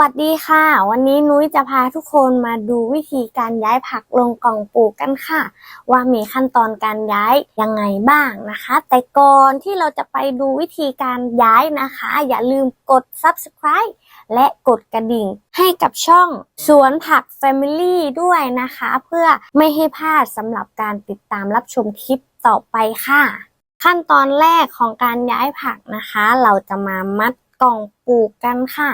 วัสดีค่ะ วันนี้นุ้ยจะพาทุกคนมาดูวิธีการย้ายผักลงกล่องปลูกกันค่ะ ว่ามีขั้นตอนการย้ายยังไงบ้างนะคะ แต่ก่อนที่เราจะไปดูวิธีการย้ายนะคะ อย่าลืมกด subscribe และกดกระดิ่งให้กับช่องสวนผัก Family ด้วยนะคะ เพื่อไม่ให้พลาดสำหรับการติดตามรับชมคลิปต่อไปค่ะ ขั้นตอนแรกของการย้ายผักนะคะ เราจะมามัดกล่องปลูกกันค่ะ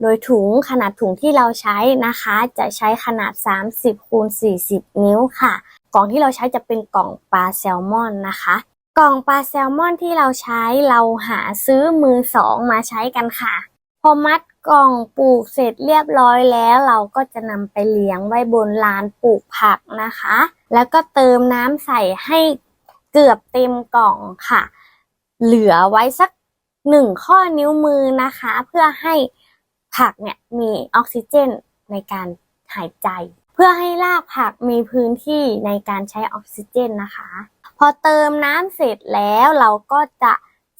โดยถุงขนาดถุงที่เราใช้นะคะ จะใช้ขนาด 30คูณ40 นิ้วค่ะ กล่องที่เราใช้จะเป็นกล่องปลาแซลมอนนะคะ กล่องปลาแซลมอนที่เราใช้เราหาซื้อมือสองมาใช้กันค่ะ พอมัดกล่องปลูกเสร็จเรียบร้อยแล้วเราก็จะนำไปเลี้ยงไว้บนลานปลูกผักนะคะ แล้วก็เติมน้ำใส่ให้เกือบเต็มกล่องค่ะ เหลือไว้สักหนึ่งข้อนิ้วมือนะคะ เพื่อให้ ผักเนี่ยมีออกซิเจนในการหายใจ เพื่อให้รากผักมีพื้นที่ในการใช้ออกซิเจนนะคะ พอเติมน้ำเสร็จแล้วเราก็จะ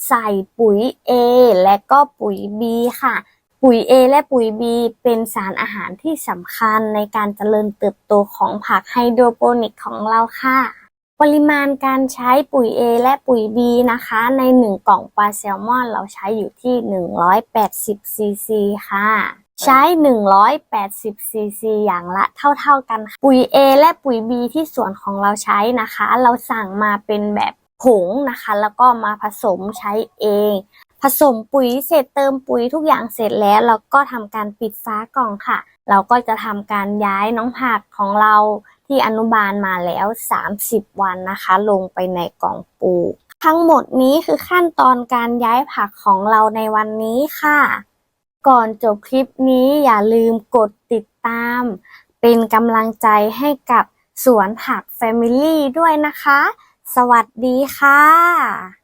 ใส่ปุ๋ย A และก็ปุ๋ย B ค่ะ ปุ๋ย A และปุ๋ย B เป็นสารอาหารที่สำคัญในการเจริญเติบโตของผักไฮโดรโปนิกของเราค่ะ ปริมาณการใช้ปุ๋ย A และปุ๋ย B นะคะ ใน 1 กล่องปลาแซลมอน เราใช้อยู่ที่ 180 ซีซีค่ะ ใช้ 180 ซีซีอย่างละเท่า ๆกันค่ะปุ๋ย A และปุ๋ย B ที่สวนของเราใช้นะคะ เราสั่งมาเป็นแบบผงนะคะ แล้วก็มาผสมใช้เอง ผสมปุ๋ยเสร็จเติมปุ๋ยทุกอย่างเสร็จแล้ว เราก็ทำการปิดฟ้ากล่องค่ะ เราก็จะทำการย้ายน้องผักของเรา ที่อนุบาลมาแล้ว 30 วันนะคะ ลงไปในกล่องปลูก ทั้งหมดนี้คือขั้นตอนการย้ายผักของเราในวันนี้ค่ะ ก่อนจบคลิปนี้อย่าลืมกดติดตาม เป็นกำลังใจให้กับสวนผักแฟมิลี่ด้วยนะคะ สวัสดีค่ะ